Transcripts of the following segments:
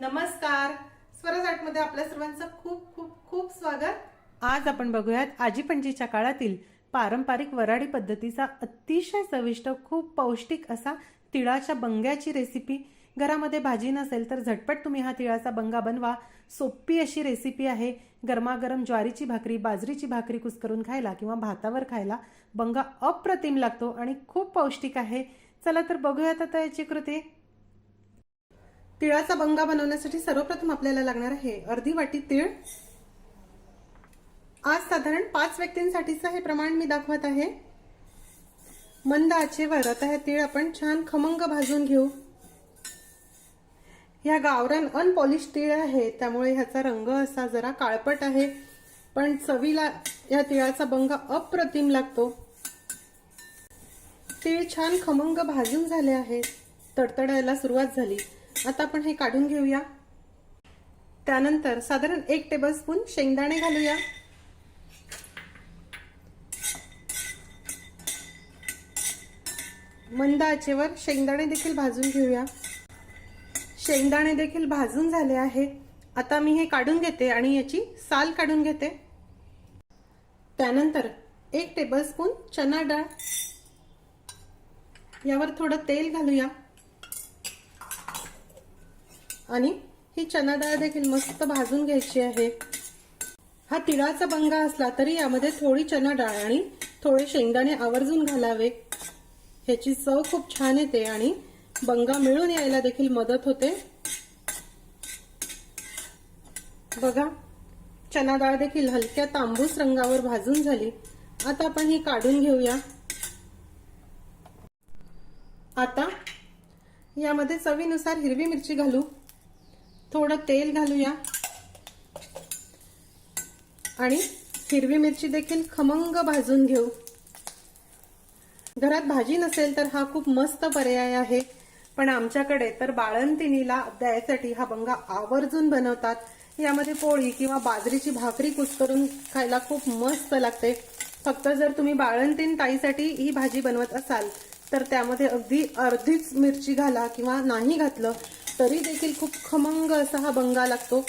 नमस्कार. स्वरजाटमध्ये आपल्या सर्वांचं खूप खूप खूप स्वागत. आज आपण बघूयात आजी पणजीच्या काळातील पारंपरिक वराडी पद्धतीचा अतिशय चविष्ट खूप पौष्टिक असा तिळाच्या बंग्याची रेसिपी घरामध्ये भाजी नसेल तर झटपट तुम्ही हा तिळाचा बंगा बनवा. सोपी अशी रेसिपी आहे. गरमागरम ज्वारीची भाकरी बाजरीची भाकरी कुस्करून खायला किंवा भातावर खायला बंगा अप्रतिम लागतो आणि खूप पौष्टिक आहे. चला तर बघूयात आता याची कृती. तिळाचा बंगा बनवण्यासाठी सर्वप्रथम आपल्याला लागणार आहे अर्धी वाटी तीळ. आज साधारण पाच व्यक्तींसाठीचं हे प्रमाण मी दाखवत आहे. मंद आचेवर आता हे तीळ आपण छान खमंग भाजून घेऊ. ह्या गावरान अनपॉलिश तीळ आहे त्यामुळे ह्याचा रंग असा जरा काळपट आहे. पण चवीला या तिळाचा बंगा अप्रतिम लागतो. तीळ छान खमंग भाजून झाले आहे. तडतडायला सुरुवात झाली. आता आपण हे काढून घेऊया. त्यानंतर साधारण एक टेबलस्पून शेंगदाणे घालूया. मंद आचेवर शेंगदाणे देखील भाजून घेऊया. शेंगदाणे देखील भाजून झाले आहे. आता मी हे काढून घेते आणि याची साल काढून घेते. त्यानंतर एक टेबलस्पून चना डाळ. यावर थोडं तेल घालूया. आणि ही चना डाळ देखील मस्त भाजून घ्यायची आहे. हा तिळाचा बंगा असला तरी यामध्ये थोडी चना डाळ आणि थोडे शेंगदाणे आवर्जून घालावे. ह्याची चव खूप छान येते आणि बंगा मिळून यायला देखील मदत होते. बघा चना डाळ देखील हलक्या तांबूस रंगावर भाजून झाली. आता आपण ही काढून घेऊया. आता यामध्ये चवीनुसार हिरवी मिरची घालू. थोडं तेल घालूया. आणि हिरवी मिरची देखील खमंग भाजून घेऊ. घरात भाजी नसेल तर हा खूप मस्त पर्याय आहे. पण आमच्याकडे तर बाळंतिणीला द्यायसाठी हा बंगा आवर्जून बनवतात. यामध्ये पोळी किंवा बाजरीची भाकरी कुस्करून खायला खूप मस्त लागते. फक्त जर तुम्ही बाळंतीण ताईसाठी ही भाजी बनवत असाल तर त्यामध्ये अगदी अर्धीच मिरची घाला किंवा नाही घातलं तरी देखील खूप खमंग असा हा बंगा लागतो.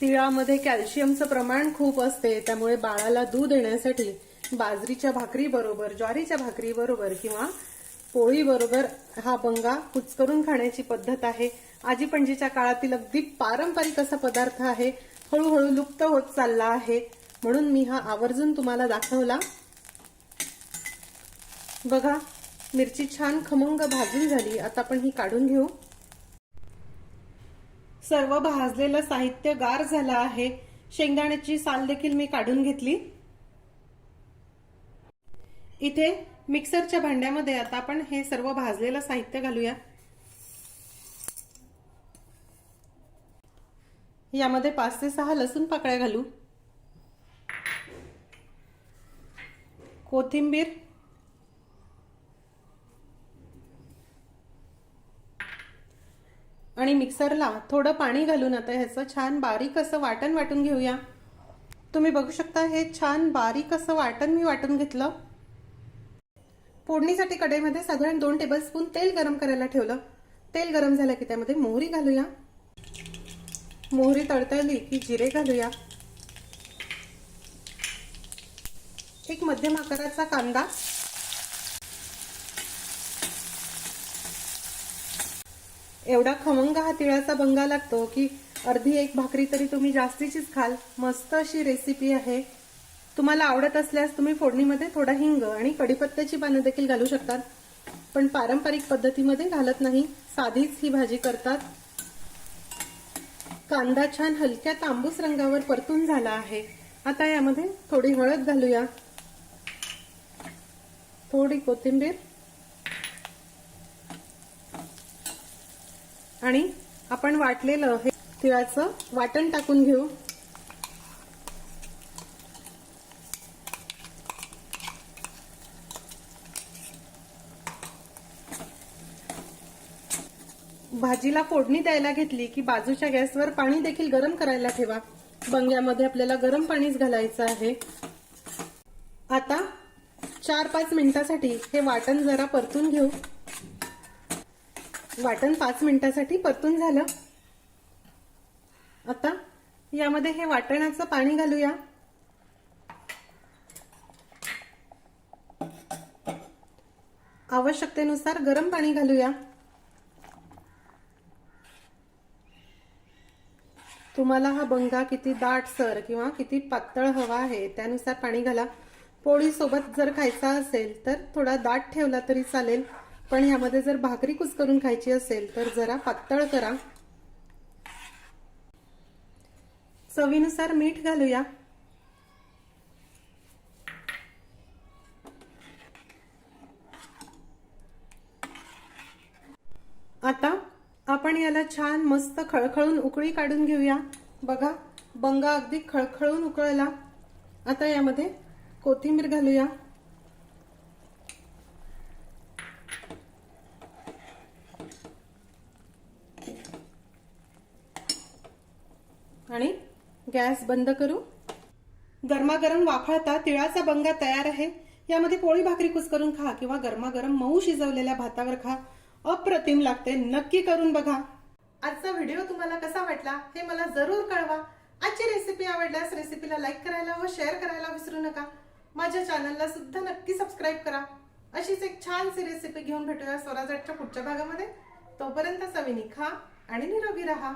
तिळामध्ये कॅल्शियमचं प्रमाण खूप असते त्यामुळे बाळाला दूध येण्यासाठी बाजरीच्या भाकरी बरोबर ज्वारीच्या भाकरी बरोबर किंवा पोळी बरोबर हा बंगा कुचकरून खाण्याची पद्धत आहे. आजी पणजीच्या काळातील अगदी पारंपरिक असा पदार्थ आहे. हळूहळू लुप्त होत चालला आहे. म्हणून मी हा आवर्जून तुम्हाला दाखवला. बघा मिरची छान खमंग भाजून झाली. आता आपण ही काढून घेऊ. सर्व भाजलेलं साहित्य गार झालं आहे. शेंगदाण्याची साल देखील मी काढून घेतली. इथे मिक्सरच्या भांड्यामध्ये आता आपण हे सर्व भाजलेलं साहित्य घालूया. यामध्ये पाच ते सहा लसूण पाकळ्या घालू. कोथिंबीर आणि मिक्सरला थोडं पाणी घालून आता ह्याचं छान बारीक असं वाटण वाटून घेऊया. तुम्ही बघू शकता हे छान बारीक असं वाटण मी वाटून घेतलं. फोडणीसाठी कढईमध्ये साधारण दोन टेबलस्पून तेल गरम करायला ठेवलं. तेल गरम झालं की त्यामध्ये मोहरी घालूया. मोहरी तळतळली की जिरे घालूया. एक मध्यम आकाराचा कांदा. एवढा खमंग हा तिळाचा बंगा लागतो की अर्धी एक भाकरी तरी तुम्ही जास्तीचीच खाल. मस्त अशी रेसिपी आहे. तुम्हाला आवडत असल्यास तुम्ही फोडणीमध्ये थोडा हिंग आणि कढीपत्त्याची पानं देखील घालू शकतात. पण पारंपरिक पद्धतीमध्ये घालत नाही. साधीच ही भाजी करतात. कांदा छान हलक्या तांबूस रंगावर परतून झाला आहे. आता यामध्ये थोडी हळद घालूया. थोडी कोथिंबीर. आणि आपण वाटलेलं हे तिळाचं वाटण टाकून घेऊ. भाजीला फोडणी द्यायला घेतली की बाजूच्या गॅसवर पाणी देखील गरम करायला ठेवा. बंग्यामध्ये आपल्याला गरम पाणीच घालायचं आहे. आता चार पाच मिनिटासाठी हे वाटण जरा परतून घेऊ. वाटण पाच मिनिटासाठी परतून झालं. आता यामध्ये हे वाटणाचं पाणी घालूया. आवश्यकतेनुसार गरम पाणी घालूया. तुम्हाला हा बंगा किती दाटसर किंवा किती पातळ हवा आहे त्यानुसार पाणी घाला. पोळीसोबत जर खायचा असेल तर थोडा दाट ठेवला तरी चालेल. पण यामध्ये जर भाकरी कुसकरून खायची असेल तर जरा पातळ करा. चवीनुसार मीठ घालूया. आता आपण याला छान मस्त खळखळून उकळी काढून घेऊया. बघा बंगा अगदी खळखळून उकळला. आता यामध्ये कोथिंबीर घालूया. आणि गॅस बंद करू. गरमागरम वाफळता तिळाचा बंगा तयार आहे. यामध्ये पोळी भाकरी कुस्करून खा किंवा गरमागरम मऊ शिजवलेल्या भातावर खा. अप्रतिम लागते. नक्की करून बघा. आजचा व्हिडिओ तुम्हाला कसा वाटला हे मला जरूर कळवा. आजची रेसिपी आवडल्यास रेसिपीला लाईक करायला व शेअर करायला विसरू नका. माझ्या चॅनलला सुद्धा नक्की सबस्क्राईब करा. अशीच एक छानशी रेसिपी घेऊन भेटूया स्वराजच्या पुढच्या भागामध्ये. तोपर्यंत सविनी खा आणि निरोगी राहा.